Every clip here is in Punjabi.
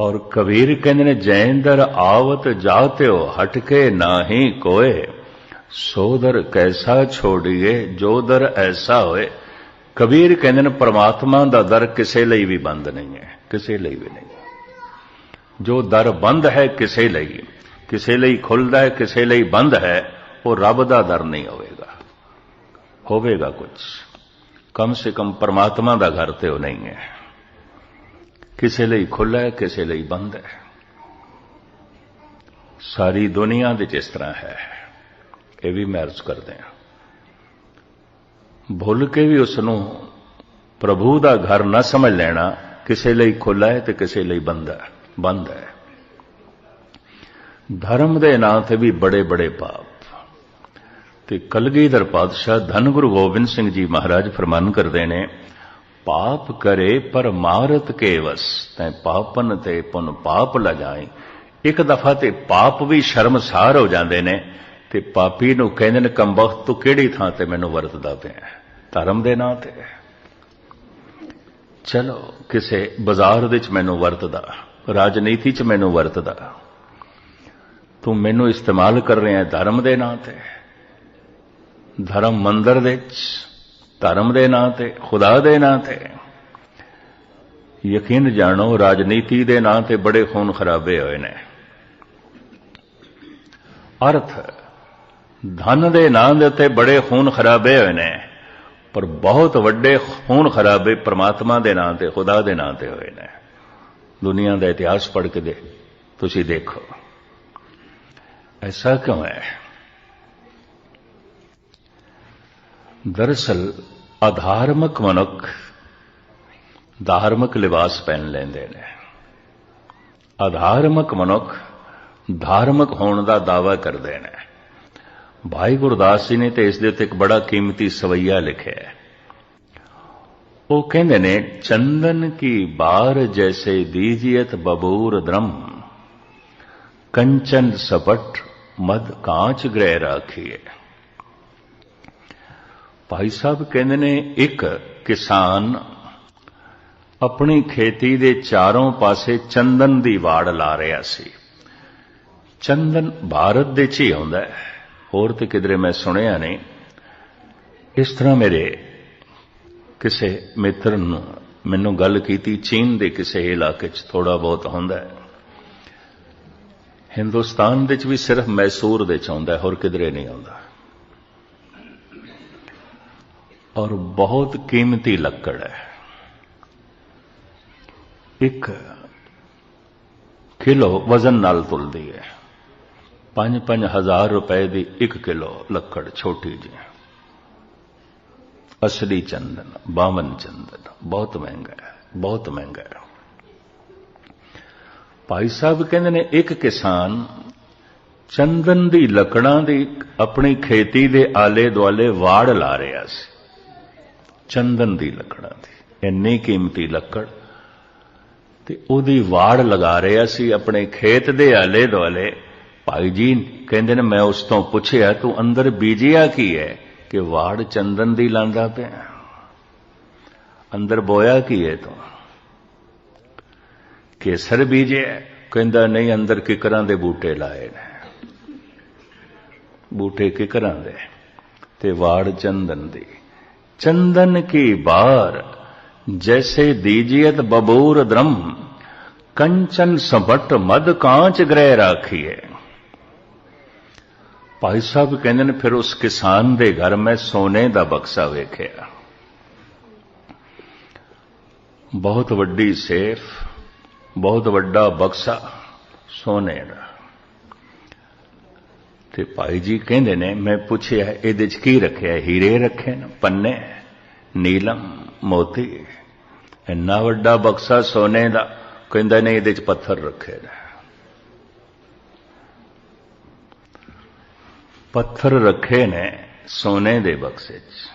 ਔਰ ਕਬੀਰ ਕਹਿੰਦੇ ਨੇ, ਜੈਂਦਰ ਆਵਤ ਜਾਤਿਓ, ਹਟਕੇ ਨਾਹੀ ਕੋਏ। ਸੋਦਰ ਕੈਸਾ ਛੋੜੀਏ, ਜੋ ਦਰ ਐਸਾ ਹੋਏ। ਕਬੀਰ ਕਹਿੰਦੇ ਨੇ, ਪ੍ਰਮਾਤਮਾ ਦਾ ਦਰ ਕਿਸੇ ਲਈ ਵੀ ਬੰਦ ਨਹੀਂ ਹੈ, ਕਿਸੇ ਲਈ ਵੀ ਨਹੀਂ। ਜੋ ਦਰ ਬੰਦ ਹੈ, ਕਿਸੇ ਲਈ। ਕਿਸੇ ਲਈ ਖੁੱਲਦਾ ਹੈ, ਕਿਸੇ ਲਈ ਬੰਦ ਹੈ, ਉਹ ਰੱਬ ਦਾ ਦਰ ਨਹੀਂ ਹੋਵੇਗਾ। ਹੋਵੇਗਾ ਕੁਝ ਕਮ ਸੇ ਕਮ ਪਰਮਾਤਮਾ ਦਾ ਘਰ ਤੇ ਉਹ ਨਹੀਂ ਹੈ। ਕਿਸੇ ਲਈ ਖੁੱਲਾ ਹੈ, ਕਿਸੇ ਲਈ ਬੰਦ ਹੈ। ਸਾਰੀ ਦੁਨੀਆ ਦੇ ਜਿਸ ਤਰ੍ਹਾਂ ਹੈ। ਇਹ ਵੀ ਮੈਂ ਕਰਦੇ ਹਾਂ। ਭੁੱਲ ਕੇ ਵੀ ਉਸ ਨੂੰ ਪ੍ਰਭੂ ਦਾ ਘਰ ਨਾ ਸਮਝ ਲੈਣਾ, ਕਿਸੇ ਲਈ ਖੁੱਲਾ ਹੈ ਤੇ ਕਿਸੇ ਲਈ ਬੰਦ ਹੈ ਬੰਦ ਹੈ। ਧਰਮ ਦੇ ਨਾਂ ਤੇ ਵੀ ਬੜੇ ਬੜੇ ਪਾਪ। ਤੇ ਕਲਗੀਧਰ ਪਾਤਸ਼ਾਹ ਧੰਨ ਗੁਰੂ ਗੋਬਿੰਦ ਸਿੰਘ ਜੀ ਮਹਾਰਾਜ ਫਰਮਾਨ ਕਰਦੇ ਨੇ ਪਾਪ ਕਰੇ ਪਰ ਮਾਰਤ ਕੇ ਵਸ ਤੈ ਪਾਪਨ ਤੇ ਪੁਨ ਪਾਪ ਲ ਜਾਏ ਇੱਕ ਦਫਾ ਤੇ ਪਾਪ ਵੀ ਸ਼ਰਮਸਾਰ ਹੋ ਜਾਂਦੇ ਨੇ ਤੇ ਪਾਪੀ ਨੂੰ ਕਹਿੰਦੇ ਨੇ ਕੰਬਖਤ ਤੂੰ ਕਿਹੜੀ ਥਾਂ ਤੇ ਮੈਨੂੰ ਵਰਤਦਾ ਪਿਆ ਧਰਮ ਦੇ ਨਾਂ ਤੇ ਚਲੋ, ਕਿਸੇ ਬਾਜ਼ਾਰ ਦੇ ਵਿੱਚ ਮੈਨੂੰ ਵਰਤਦਾ, ਰਾਜਨੀਤੀ 'ਚ ਮੈਨੂੰ ਵਰਤਦਾ। ਤੂੰ ਮੈਨੂੰ ਇਸਤੇਮਾਲ ਕਰ ਰਿਹਾ ਧਰਮ ਦੇ ਨਾਂ ਤੇ। ਧਰਮ ਮੰਦਰ ਦੇ ਵਿੱਚ ਧਰਮ ਦੇ ਨਾਂ ਤੇ, ਖੁਦਾ ਦੇ ਨਾਂ ਤੇ। ਯਕੀਨ ਜਾਣੋ, ਰਾਜਨੀਤੀ ਦੇ ਨਾਂ ਤੇ ਬੜੇ ਖੂਨ ਖਰਾਬੇ ਹੋਏ ਨੇ। ਅਰਥ, ਧਨ ਦੇ ਨਾਂ ਦੇ ਉੱਤੇ ਬੜੇ ਖੂਨ ਖਰਾਬੇ ਹੋਏ ਨੇ, ਪਰ ਬਹੁਤ ਵੱਡੇ ਖੂਨ ਖਰਾਬੇ ਪ੍ਰਮਾਤਮਾ ਦੇ ਨਾਂ ਤੇ, ਖੁਦਾ ਦੇ ਨਾਂ ਤੇ ਹੋਏ ਨੇ। ਦੁਨੀਆ ਦਾ ਇਤਿਹਾਸ ਪੜ੍ਹ ਕੇ ਦੇ, ਤੁਸੀਂ ਦੇਖੋ। ਐਸਾ ਕਿਉਂ ਹੈ? ਦਰਅਸਲ, ਅਧਾਰਮਿਕ ਮਨੁੱਖ ਧਾਰਮਿਕ ਲਿਬਾਸ ਪਹਿਨ ਲੈਂਦੇ ਨੇ। ਅਧਾਰਮਿਕ ਮਨੁੱਖ ਧਾਰਮਿਕ ਹੋਣ ਦਾ ਦਾਅਵਾ ਕਰਦੇ ਨੇ। ਭਾਈ ਗੁਰਦਾਸ ਜੀ ਨੇ ਤੇ ਇਸ ਦੇ ਉੱਤੇ ਇੱਕ ਬੜਾ ਕੀਮਤੀ ਸਵਈਆ ਲਿਖਿਆ ਹੈ। ਉਹ ਕਹਿੰਦੇ ਨੇ, ਚੰਦਨ ਕੀ ਬਾਰ ਜੈਸੇ ਦੀਜੀਅਤ ਬਬੂਰ ਦ੍ਰਮ, ਕੰਚਨ ਸਪਟ ਮਦ ਕਾਂਚ ਗ੍ਰਹਿ ਰਾਖੀਏ ਭਾਈ ਸਾਹਿਬ ਕਹਿੰਦੇ ਨੇ, ਇੱਕ ਕਿਸਾਨ ਆਪਣੀ ਖੇਤੀ ਦੇ ਚਾਰੋਂ ਪਾਸੇ ਚੰਦਨ ਦੀ ਵਾੜ ਲਾ ਰਿਹਾ ਸੀ। ਚੰਦਨ ਭਾਰਤ ਦੇ ਚ ਹੀ ਆਉਂਦਾ ਹੈ। ਹੋਰ ਤੇ ਕਿਧਰੇ ਮੈਂ ਸੁਣਿਆ ਨਹੀਂ। ਇਸ ਤਰ੍ਹਾਂ ਮੇਰੇ ਕਿਸੇ ਮਿੱਤਰ ਨੂੰ ਮੈਨੂੰ ਗੱਲ ਕੀਤੀ, ਚੀਨ ਦੇ ਕਿਸੇ ਇਲਾਕੇ 'ਚ ਥੋੜਾ ਬਹੁਤ ਹੁੰਦਾ ਹੈ। ਹਿੰਦੁਸਤਾਨ ਵਿੱਚ ਵੀ ਸਿਰਫ ਮੈਸੂਰ ਦੇ ਚ ਆਉਂਦਾ ਹੋਰ ਕਿਧਰੇ ਨਹੀਂ ਆਉਂਦਾ। ਔਰ ਬਹੁਤ ਕੀਮਤੀ ਲੱਕੜ ਹੈ। ਇੱਕ ਕਿਲੋ ਵਜ਼ਨ ਨਾਲ ਤੁਲਦੀ ਹੈ। 5-5000 ਰੁਪਏ ਦੀ 1 ਕਿਲੋ ਲੱਕੜ, ਛੋਟੀ ਜੀ ਅਸਲੀ ਚੰਦਨ ਬਾਮਨ ਚੰਦਨ, ਬਹੁਤ ਮਹਿੰਗਾ ਹੈ, ਬਹੁਤ ਮਹਿੰਗਾ ਹੈ। ਭਾਈ ਸਾਹਿਬ ਕਹਿੰਦੇ ਨੇ, ਇੱਕ ਕਿਸਾਨ ਚੰਦਨ ਦੀ ਲੱਕੜਾਂ ਦੀ ਆਪਣੀ ਖੇਤੀ ਦੇ ਆਲੇ ਦੁਆਲੇ ਵਾੜ ਲਾ ਰਿਹਾ ਸੀ। ਚੰਦਨ ਦੀ ਲੱਕੜਾਂ ਦੀ, ਇੰਨੀ ਕੀਮਤੀ ਲੱਕੜ। ਤੇ ਉਹਦੀ ਵਾੜ ਲਗਾ ਰਿਹਾ ਸੀ ਆਪਣੇ ਖੇਤ ਦੇ ਆਲੇ ਦੁਆਲੇ ਭਾਈ ਜੀ ਕਹਿੰਦੇ ਨੇ, ਮੈਂ ਉਸ ਤੋਂ ਪੁੱਛਿਆ, ਤੂੰ ਅੰਦਰ ਬੀਜਿਆ ਕੀ ਹੈ ਕਿ ਵਾੜ ਚੰਦਨ ਦੀ ਲਾਂਦਾ ਪਿਆ? ਅੰਦਰ ਬੋਇਆ ਕੀ ਹੈ ਤੂੰ? ਕੇਸਰ ਬੀਜਿਆ ਕਹਿੰਦਾ, ਨਹੀਂ, ਅੰਦਰ ਕਿਕਰਾਂ ਦੇ ਬੂਟੇ ਲਾਏ ਨੇ। ਬੂਟੇ ਕਿਕਰਾਂ ਦੇ ਤੇ ਵਾੜ ਚੰਦਨ ਦੀ। ਚੰਦਨ ਕੀ ਬਾਰ, ਜੈਸੇ ਦੀਜੀਅਤ ਬਬੂਰ ਦ੍ਰਮ, ਕੰਚਨ ਸਭਟ ਮਦ ਕਾਂਚ ਗ੍ਰਹਿ ਰਾਖੀਏ ਭਾਈ ਸਾਹਿਬ ਕਹਿੰਦੇ ਨੇ, ਫਿਰ ਉਸ ਕਿਸਾਨ ਦੇ ਘਰ ਮੈਂ ਸੋਨੇ ਦਾ ਬਕਸਾ ਵੇਖਿਆ। ਬਹੁਤ ਵੱਡੀ ਸੇਫ, ਬਹੁਤ ਵੱਡਾ ਬਕਸਾ ਸੋਨੇ ਦਾ। ਤੇ ਭਾਈ ਜੀ ਕਹਿੰਦੇ ਨੇ, ਮੈਂ ਪੁੱਛਿਆ, ਇਹਦੇ 'ਚ ਕੀ ਰੱਖਿਆ? ਹੀਰੇ ਰੱਖੇ ਨੇ, ਪੰਨੇ, ਨੀਲਮ, ਮੋਤੀ। ਇੰਨਾ ਵੱਡਾ ਬਕਸਾ ਸੋਨੇ ਦਾ, ਕਹਿੰਦਾ ਨੇ ਇਹਦੇ 'ਚ ਪੱਥਰ ਰੱਖੇ ਨੇ। ਪੱਥਰ ਰੱਖੇ ਨੇ ਸੋਨੇ ਦੇ ਬਕਸੇ 'ਚ।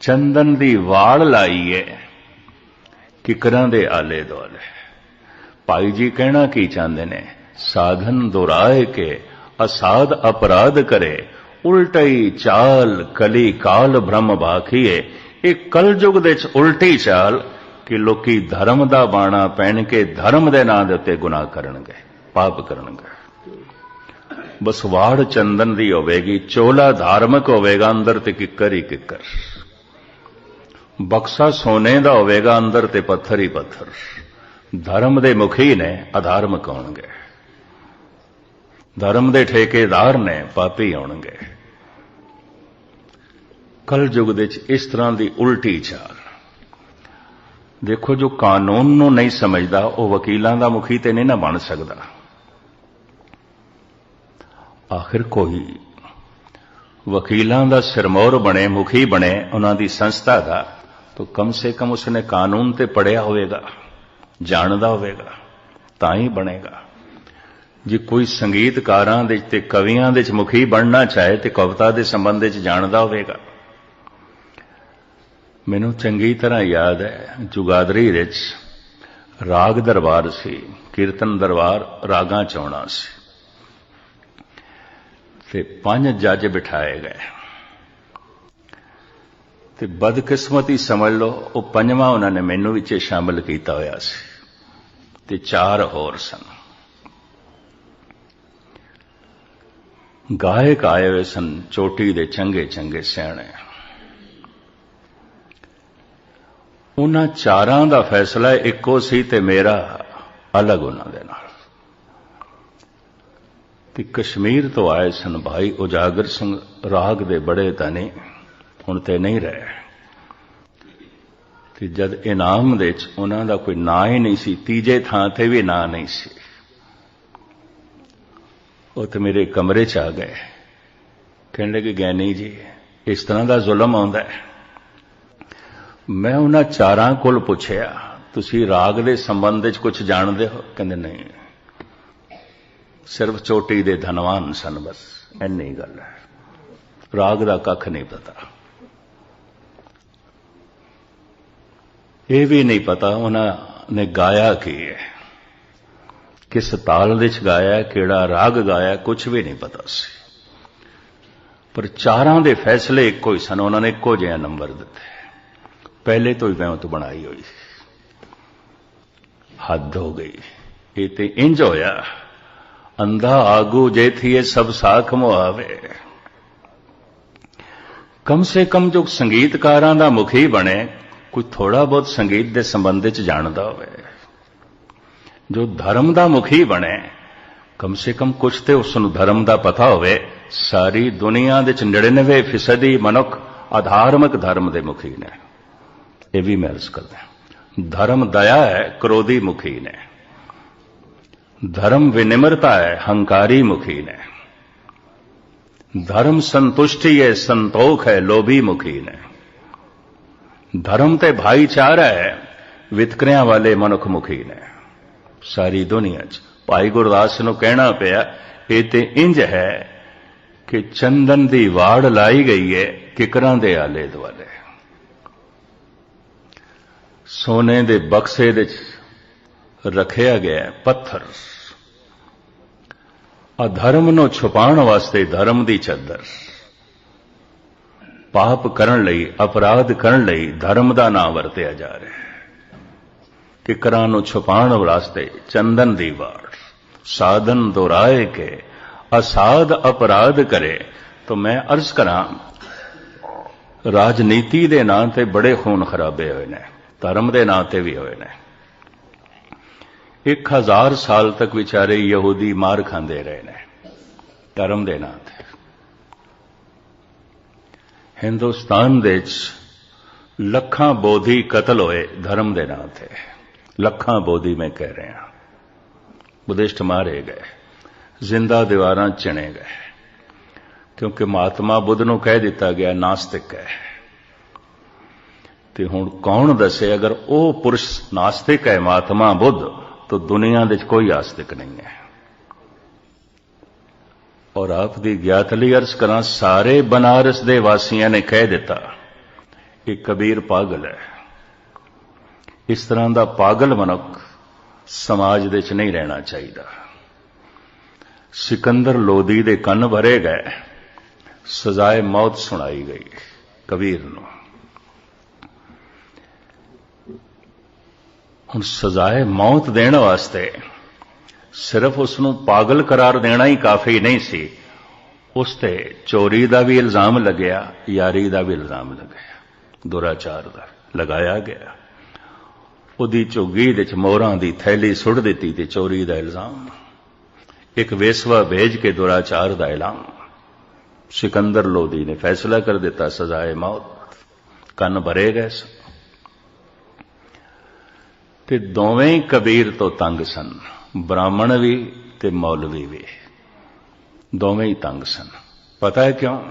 ਚੰਦਨ ਦੀ ਵਾੜ ਲਾਈ ਏ ਕਿਕਰਾਂ ਦੇ ਆਲੇ ਦੁਆਲੇ। ਭਾਈ ਜੀ ਕਹਿਣਾ ਕੀ ਚਾਹੁੰਦੇ ਨੇ? ਸਾਧਨ ਦੁਰਾਏ ਕੇ ਅਸਾਧ ਅਪਰਾਧ ਕਰੇ। ਉਲਟਈ ਚਾਲ, ਕਲੀ, ਕਾਲ, ਭ੍ਰਮ ਬਾਖੀਏ। ਇਹ ਕਲਯੁਗ ਦੇ ਚ ਉਲਟੀ ਚਾਲ ਕਿ ਲੋਕੀ ਧਰਮ ਦਾ ਬਾਣਾ ਪਹਿਨ ਕੇ ਧਰਮ ਦੇ ਨਾਂ ਦੇ ਉੱਤੇ ਗੁਨਾਹ ਕਰਨਗੇ, ਪਾਪ ਕਰਨਗੇ। ਬਸ ਵਾੜ ਚੰਦਨ ਦੀ ਹੋਵੇਗੀ, ਚੋਲਾ ਧਾਰਮਿਕ ਹੋਵੇਗਾ, ਅੰਦਰ ਤੇ ਕਿੱਕਰ ਹੀ ਕਿੱਕਰ। ਬਕਸਾ ਸੋਨੇ ਦਾ ਹੋਵੇਗਾ, ਅੰਦਰ ਤੇ ਪੱਥਰ ਹੀ ਪੱਥਰ। ਧਰਮ ਦੇ ਮੁਖੀ ਨੇ ਅਧਾਰਮਿਕ ਹੋਣਗੇ ਧਰਮ ਦੇ ਠੇਕੇਦਾਰ ਨੇ ਪਾਪੀ ਹੋਣਗੇ ਕਲ ਯੁਗ ਦੇ ਵਿੱਚ ਇਸ ਤਰ੍ਹਾਂ ਦੀ ਉਲਟੀ ਚਾਲ। ਦੇਖੋ, ਜੋ ਕਾਨੂੰਨ ਨੂੰ ਨਹੀਂ ਸਮਝਦਾ, ਉਹ ਵਕੀਲਾਂ ਦਾ ਮੁਖੀ ਤੇ ਨਹੀਂ ਨਾ ਬਣ ਸਕਦਾ। ਆਖਿਰ ਕੋਈ ਵਕੀਲਾਂ ਦਾ ਸਿਰਮੌਰ ਬਣੇ, ਮੁਖੀ ਬਣੇ, ਉਹਨਾਂ ਦੀ ਸੰਸਥਾ ਦਾ, ਤਾਂ ਕਮ ਸੇ ਕਮ ਉਸਨੇ ਕਾਨੂੰਨ ਤੇ ਪੜਿਆ ਹੋਵੇਗਾ, ਜਾਣਦਾ ਹੋਵੇਗਾ, ਤਾਂ ਹੀ ਬਣੇਗਾ। ਜੇ ਕੋਈ ਸੰਗੀਤਕਾਰਾਂ ਦੇ ਤੇ ਕਵੀਆਂ ਦੇ ਚ ਮੁਖੀ ਬਣਨਾ ਚਾਹੇ ਤੇ ਕਵਿਤਾ ਦੇ ਸੰਬੰਧ ਵਿੱਚ ਜਾਣਦਾ ਹੋਵੇਗਾ। ਮੈਨੂੰ ਚੰਗੀ ਤਰ੍ਹਾਂ ਯਾਦ ਹੈ ਜੁਗਾਦਰੀ ਵਿੱਚ ਰਾਗ ਦਰਬਾਰ ਸੀ, ਕੀਰਤਨ ਦਰਬਾਰ ਰਾਗਾਂ ਚਾਉਣਾ ਸੀ। ਤੇ ਪੰਜ ਜੱਜ ਬਿਠਾਏ ਗਏ। ਤੇ ਬਦਕਿਸਮਤੀ ਸਮਝ ਲਓ, ਉਹ ਪੰਜਵਾਂ ਉਹਨਾਂ ਨੇ ਮੈਨੂੰ ਵਿੱਚ ਸ਼ਾਮਲ ਕੀਤਾ ਹੋਇਆ ਸੀ। ਤੇ ਚਾਰ ਹੋਰ ਸਨ। ਗਾਇਕ ਆਏ ਹੋਏ ਸਨ, ਚੋਟੀ ਦੇ ਚੰਗੇ ਚੰਗੇ ਸਿਆਣੇ। ਉਹਨਾਂ ਚਾਰਾਂ ਦਾ ਫੈਸਲਾ ਇੱਕੋ ਸੀ ਤੇ ਮੇਰਾ ਅਲੱਗ ਉਹਨਾਂ ਦੇ ਨਾਲ। ਤੇ ਕਸ਼ਮੀਰ ਤੋਂ ਆਏ ਸਨ ਭਾਈ ਉਜਾਗਰ ਸਿੰਘ, ਰਾਗ ਦੇ ਬੜੇ ਤਨੇ ਹੁਣ ਤੇ ਨਹੀਂ ਰਹੇ। ਤੇ ਜਦ ਇਨਾਮ ਦੇ ਵਿੱਚ ਉਹਨਾਂ ਦਾ ਕੋਈ ਨਾਂ ਹੀ ਨਹੀਂ ਸੀ, ਤੀਜੇ ਥਾਂ ਤੇ ਵੀ ਨਾਂ ਨਹੀਂ ਸੀ। ਉਹ ਤੇ ਮੇਰੇ ਕਮਰੇ 'ਚ ਆ ਗਏ। ਕਹਿਣ ਲੱਗੇ ਗਿਆਨੀ ਜੀ, ਇਸ ਤਰ੍ਹਾਂ ਦਾ ਜ਼ੁਲਮ ਆਉਂਦਾ ਹੈ। ਮੈਂ ਉਹਨਾਂ ਚਾਰਾਂ ਕੋਲ ਪੁੱਛਿਆ, ਤੁਸੀਂ ਰਾਗ ਦੇ ਸੰਬੰਧ ਵਿੱਚ ਕੁਝ ਜਾਣਦੇ ਹੋ? ਕਹਿੰਦੇ, ਨਹੀਂ। ਸਿਰਫ ਚੋਟੀ ਦੇ ਧਨਵਾਨ ਸਨ ਬਸ ਐਨੀ ਗੱਲ ਹੈ। ਰਾਗ ਦਾ ਕੱਖ ਨਹੀਂ ਪਤਾ। ਇਹ ਵੀ ਨਹੀਂ ਪਤਾ ਉਹਨਾਂ ਨੇ ਗਾਇਆ ਕੀ ਹੈ। ਕਿਸ ਤਾਲ ਵਿੱਚ ਗਾਇਆ, ਕਿਹੜਾ ਰਾਗ ਗਾਇਆ ਕੁਝ ਵੀ ਨਹੀਂ ਪਤਾ ਸੀ। ਪਰ ਚਾਰਾਂ ਦੇ ਫੈਸਲੇ ਇੱਕੋ ਹੀ ਸਨ, ਉਹਨਾਂ ਨੇ ਇੱਕੋ ਜਿਹਾ ਨੰਬਰ ਦਿੱਤੇ। ਪਹਿਲੇ ਤੋਂ ਹੀ ਵਹਿਮਤ ਬਣਾਈ ਹੋਈ ਹੱਦ ਹੋ ਗਈ। ਇਹ ਤੇ ਇੰਜ ਹੋਇਆ, ਅੰਧਾ ਆਗੂ ਜੇ ਥੀਏ ਸਭ ਸਾਖ ਮੁਆਵੇ ਕਮ ਸੇ ਕਮ ਜੋ ਸੰਗੀਤਕਾਰਾਂ ਦਾ ਮੁਖੀ ਬਣੇ, ਕੋਈ ਥੋੜਾ ਬਹੁਤ ਸੰਗੀਤ ਦੇ ਸੰਬੰਧ ਵਿੱਚ ਜਾਣਦਾ ਹੋਵੇ। ਜੋ ਧਰਮ ਦਾ ਮੁਖੀ ਬਣੇ। ਕਮ ਸੇ ਕਮ ਕੁਝ ਤੇ ਉਸ ਨੂੰ ਧਰਮ ਦਾ ਪਤਾ ਹੋਵੇ। ਸਾਰੀ ਦੁਨੀਆ ਦੇ 99% ਹੀ ਮਨੁੱਖ ਆਧਾਰਮਿਕ ਧਰਮ ਦੇ ਮੁਖੀ ਨੇ। ਇਹ ਵੀ ਮੈਂ ਅਰਜ਼ ਕਰਦਾ ਧਰਮ ਦਇਆ ਹੈ, ਕ੍ਰੋਧੀ ਮੁਖੀ ਨੇ। ਧਰਮ ਵਿਨਿਮਰਤਾ ਹੈ, ਹੰਕਾਰੀ ਮੁਖੀ ਨੇ। ਧਰਮ ਸੰਤੁਸ਼ਟੀ ਹੈ, ਸੰਤੋਖ ਹੈ, ਲੋਭੀ ਮੁਖੀ ਨੇ। ਧਰਮ ਤੇ ਭਾਈਚਾਰਾ ਹੈ, ਵਿਤਕਰਿਆਂ ਵਾਲੇ ਮਨੁੱਖ ਮੁਖੀ ਨੇ। ਸਾਰੀ ਦੁਨੀਆ 'ਚ। ਭਾਈ ਗੁਰਦਾਸ ਨੂੰ ਕਹਿਣਾ ਪਿਆ, ਇਹ ਤੇ ਇੰਜ ਹੈ ਕਿ ਚੰਦਨ ਦੀ ਵਾੜ ਲਾਈ ਗਈ ਹੈ ਕਿਕਰਾਂ ਦੇ ਆਲੇ ਦੁਆਲੇ। ਸੋਨੇ ਦੇ ਬਕਸੇ ਦੇ ਰੱਖਿਆ ਗਿਆ ਪੱਥਰ। ਅਧਰਮ ਨੂੰ ਛੁਪਾਉਣ ਵਾਸਤੇ ਧਰਮ ਦੀ ਚਾਦਰ। ਪਾਪ ਕਰਨ ਲਈ, ਅਪਰਾਧ ਕਰਨ ਲਈ ਧਰਮ ਦਾ ਨਾਮ ਵਰਤਿਆ ਜਾ ਰਿਹਾ ਹੈ। ਕਿਕਰਾਂ ਨੂੰ ਛੁਪਾਉਣ ਵਾਸਤੇ ਚੰਦਨ ਦੀ ਵਾਰ। ਸਾਧਨ ਦੁਰਾਏ ਕੇ ਅਸਾਧ ਅਪਰਾਧ ਕਰੇ, ਤਾਂ ਮੈਂ ਅਰਜ਼ ਕਰਾਂ, ਰਾਜਨੀਤੀ ਦੇ ਨਾਂ ਤੇ ਬੜੇ ਖੂਨ ਖਰਾਬੇ ਹੋਏ ਨੇ, ਧਰਮ ਦੇ ਨਾਂ ਤੇ ਵੀ ਹੋਏ ਨੇ। 1000 ਸਾਲ ਤੱਕ ਵਿਚਾਰੇ ਯਹੂਦੀ ਮਾਰ ਖਾਂਦੇ ਰਹੇ ਨੇ, ਧਰਮ ਦੇ ਨਾਂ ਤੇ। ਹਿੰਦੁਸਤਾਨ ਦੇ ਵਿੱਚ ਲੱਖਾਂ ਬੋਧੀ ਕਤਲ ਹੋਏ ਧਰਮ ਦੇ ਨਾਂ ਤੇ। ਲੱਖਾਂ ਬੋਧੀ ਮੈਂ ਕਹਿ ਰਿਹਾ ਬੁੱਧਿਸਟ ਮਾਰੇ ਗਏ, ਜ਼ਿੰਦਾ ਦੀਵਾਰਾਂ ਚਿਣੇ ਗਏ। ਕਿਉਂਕਿ ਮਹਾਤਮਾ ਬੁੱਧ ਨੂੰ ਕਹਿ ਦਿੱਤਾ ਗਿਆ, ਨਾਸਤਿਕ ਹੈ। ਤੇ ਹੁਣ ਕੌਣ ਦੱਸੇ, ਅਗਰ ਉਹ ਪੁਰਸ਼ ਨਾਸਤਿਕ ਹੈ ਮਹਾਤਮਾ ਬੁੱਧ, ਤਾਂ ਦੁਨੀਆ ਦੇ ਵਿੱਚ ਕੋਈ ਆਸਤਿਕ ਨਹੀਂ ਹੈ। ਔਰ ਆਪ ਦੀ ਗਿਆਤ ਲਈ ਅਰਜ਼ ਕਰਾਂ, ਸਾਰੇ ਬਨਾਰਸ ਦੇ ਵਾਸੀਆਂ ਨੇ ਕਹਿ ਦਿੱਤਾ, ਇਹ ਕਬੀਰ ਪਾਗਲ ਹੈ। ਇਸ ਤਰ੍ਹਾਂ ਦਾ ਪਾਗਲ ਮਨੁੱਖ ਸਮਾਜ ਦੇ ਵਿੱਚ ਨਹੀਂ ਰਹਿਣਾ ਚਾਹੀਦਾ। ਸਿਕੰਦਰ ਲੋਦੀ ਦੇ ਕੰਨ ਭਰੇ ਗਏ, ਸਜ਼ਾਏ ਮੌਤ ਸੁਣਾਈ ਗਈ ਕਬੀਰ ਨੂੰ। ਹੁਣ ਸਜ਼ਾਏ ਮੌਤ ਦੇਣ ਵਾਸਤੇ ਸਿਰਫ ਉਸ ਨੂੰ ਪਾਗਲ ਕਰਾਰ ਦੇਣਾ ਹੀ ਕਾਫੀ ਨਹੀਂ ਸੀ, ਉਸ ਤੇ ਚੋਰੀ ਦਾ ਵੀ ਇਲਜ਼ਾਮ ਲੱਗਿਆ, ਯਾਰੀ ਦਾ ਵੀ ਇਲਜ਼ਾਮ ਲੱਗਿਆ, ਦੁਰਾਚਾਰ ਦਾ ਲਗਾਇਆ ਗਿਆ। ਉਹਦੀ ਝੁੱਗੀ ਦੇ ਵਿੱਚ ਮੋਹਰਾਂ ਦੀ ਥੈਲੀ ਸੁੱਟ ਦਿੱਤੀ ਤੇ ਚੋਰੀ ਦਾ ਇਲਜ਼ਾਮ। ਇੱਕ ਵੇਸਵਾ ਭੇਜ ਕੇ ਦੁਰਾਚਾਰ ਦਾ ਐਲਾਨ। ਸਿਕੰਦਰ ਲੋਦੀ ਨੇ ਫੈਸਲਾ ਕਰ ਦਿੱਤਾ, ਸਜ਼ਾਏ ਮੌਤ। ਕੰਨ ਭਰੇ ਗਏ ਤੇ ਦੋਵੇਂ ਕਬੀਰ ਤੋਂ ਤੰਗ ਸਨ। ਬ੍ਰਾਹਮਣ ਵੀ ਤੇ ਮੌਲਵੀ ਵੀ। ਦੋਵੇਂ ਹੀ ਤੰਗ ਸਨ। ਪਤਾ ਹੈ ਕਿਉਂ?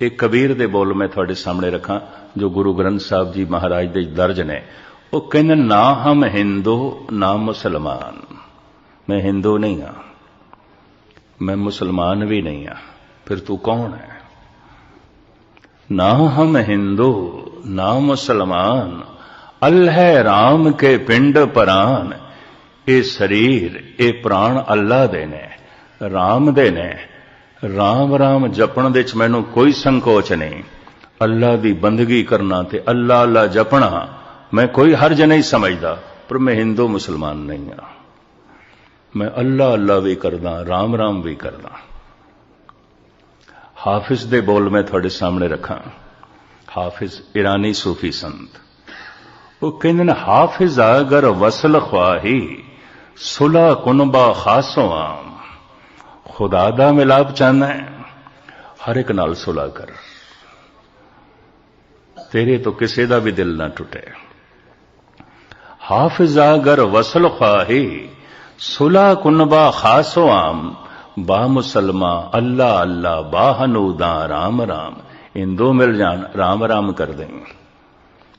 ਇਹ ਕਬੀਰ ਦੇ ਬੋਲ ਮੈਂ ਤੁਹਾਡੇ ਸਾਹਮਣੇ ਰੱਖਾਂ, ਜੋ ਗੁਰੂ ਗ੍ਰੰਥ ਸਾਹਿਬ ਜੀ ਮਹਾਰਾਜ ਦੇ ਦਰਜ ਨੇ। ਉਹ ਕਹਿੰਦੇ, ਨਾ ਹਮ ਹਿੰਦੂ, ਨਾ ਮੁਸਲਮਾਨ। ਮੈਂ ਹਿੰਦੂ ਨਹੀਂ ਹਾਂ। ਮੈਂ ਮੁਸਲਮਾਨ ਵੀ ਨਹੀਂ ਹਾਂ। ਫਿਰ ਤੂੰ ਕੌਣ ਹੈ? ਨਾ ਹਮ ਹਿੰਦੂ, ਨਾ ਮੁਸਲਮਾਨ। ਅੱਲਹ ਰਾਮ ਕੇ ਪਿੰਡ ਪਰਾਨ। ਇਹ ਸਰੀਰ, ਇਹ ਪ੍ਰਾਣ ਅੱਲਾ ਦੇ ਨੇ, ਰਾਮ ਦੇ ਨੇ। ਰਾਮ ਰਾਮ ਜਪਣ ਦੇ ਵਿੱਚ ਮੈਨੂੰ ਕੋਈ ਸੰਕੋਚ ਨਹੀਂ। ਅੱਲਾ ਦੀ ਬੰਦਗੀ ਕਰਨਾ ਤੇ ਅੱਲਾ ਅੱਲਾ ਜਪਣਾ। ਮੈਂ ਕੋਈ ਹਰਜ ਨਹੀਂ ਸਮਝਦਾ, ਪਰ ਮੈਂ ਹਿੰਦੂ ਮੁਸਲਮਾਨ ਨਹੀਂ ਹਾਂ। ਮੈਂ ਅੱਲਾ ਅੱਲਾ ਵੀ ਕਰਦਾ, ਰਾਮ ਰਾਮ ਵੀ ਕਰਦਾ। ਹਾਫਿਜ਼ ਦੇ ਬੋਲ ਮੈਂ ਤੁਹਾਡੇ ਸਾਹਮਣੇ ਰੱਖਾਂ। ਹਾਫਿਜ਼ ਇਰਾਨੀ ਸੂਫੀ ਸੰਤ। ਉਹ ਕਹਿੰਦੇ ਨੇ, ਹਾਫਿਜ਼ ਅਗਰ ਵਸਲ ਖਵਾਹੀ, ਸੁਲਾ ਕੁਨਬਾ ਖਾਸੋ ਆਮ। ਖੁਦਾ ਦਾ ਮਿਲਾਪ ਚਾਹਨਾ ਹੈ, ਹਰ ਇੱਕ ਨਾਲ ਸੁਲਾ ਕਰ। ਤੇਰੇ ਤੋਂ ਕਿਸੇ ਦਾ ਵੀ ਦਿਲ ਨਾ ਟੁੱਟੇ। حافظہ گر وصل خواہے سلا کنبا خاص و عام، با مسلمہ اللہ اللہ با ہنودا رام رام، ان دو مل جان، رام رام کر دیں۔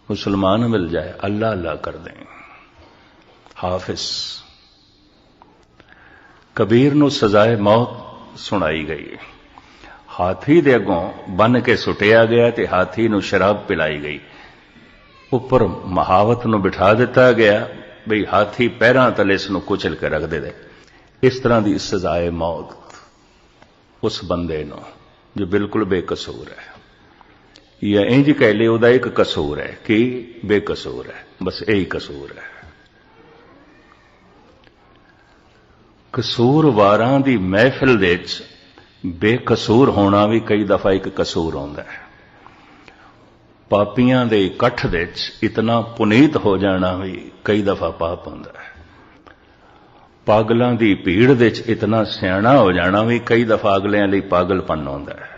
مسلمان مل جائے، اللہ اللہ کر دیں۔ حافظ، کبیر نو سزائے موت سنائی گئی۔ ہاتھی دے اگوں بن کے سٹیا گیا تے ہاتھی نو شراب پلائی گئی۔ ਉੱਪਰ ਮਹਾਵਤ ਨੂੰ ਬਿਠਾ ਦਿੱਤਾ ਗਿਆ, ਬਈ ਹਾਥੀ ਪੈਰਾਂ ਤਲੇ ਇਸ ਨੂੰ ਕੁਚਲ ਕੇ ਰੱਖ ਦੇ ਦੇ ਇਸ ਤਰ੍ਹਾਂ ਦੀ ਸਜ਼ਾਏ ਮੌਤ ਉਸ ਬੰਦੇ ਨੂੰ, ਜੋ ਬਿਲਕੁਲ ਬੇਕਸੂਰ ਹੈ। ਜਾਂ ਇੰਜ ਕਹਿ ਲਈ ਉਹਦਾ ਇੱਕ ਕਸੂਰ ਹੈ ਕਿ ਬੇਕਸੂਰ ਹੈ, ਬਸ ਇਹੀ ਕਸੂਰ ਹੈ। ਕਸੂਰਵਾਰਾਂ ਦੀ ਮਹਿਫਿਲ ਦੇ ਵਿੱਚ ਬੇਕਸੂਰ ਹੋਣਾ ਵੀ ਕਈ ਦਫਾ ਇੱਕ ਕਸੂਰ ਹੁੰਦਾ ਹੈ। ਪਾਪੀਆਂ ਦੇ ਇਕੱਠ ਵਿੱਚ ਇਤਨਾ ਪੁਨੀਤ ਹੋ ਜਾਣਾ ਵੀ ਕਈ ਦਫਾ ਪਾਪ ਹੁੰਦਾ ਹੈ। ਪਾਗਲਾਂ ਦੀ ਭੀੜ ਦੇ ਵਿੱਚ ਇਤਨਾ ਸਿਆਣਾ ਹੋ ਜਾਣਾ ਵੀ ਕਈ ਦਫਾ ਅਗਲਿਆਂ ਲਈ ਪਾਗਲਪਨ ਹੁੰਦਾ ਹੈ।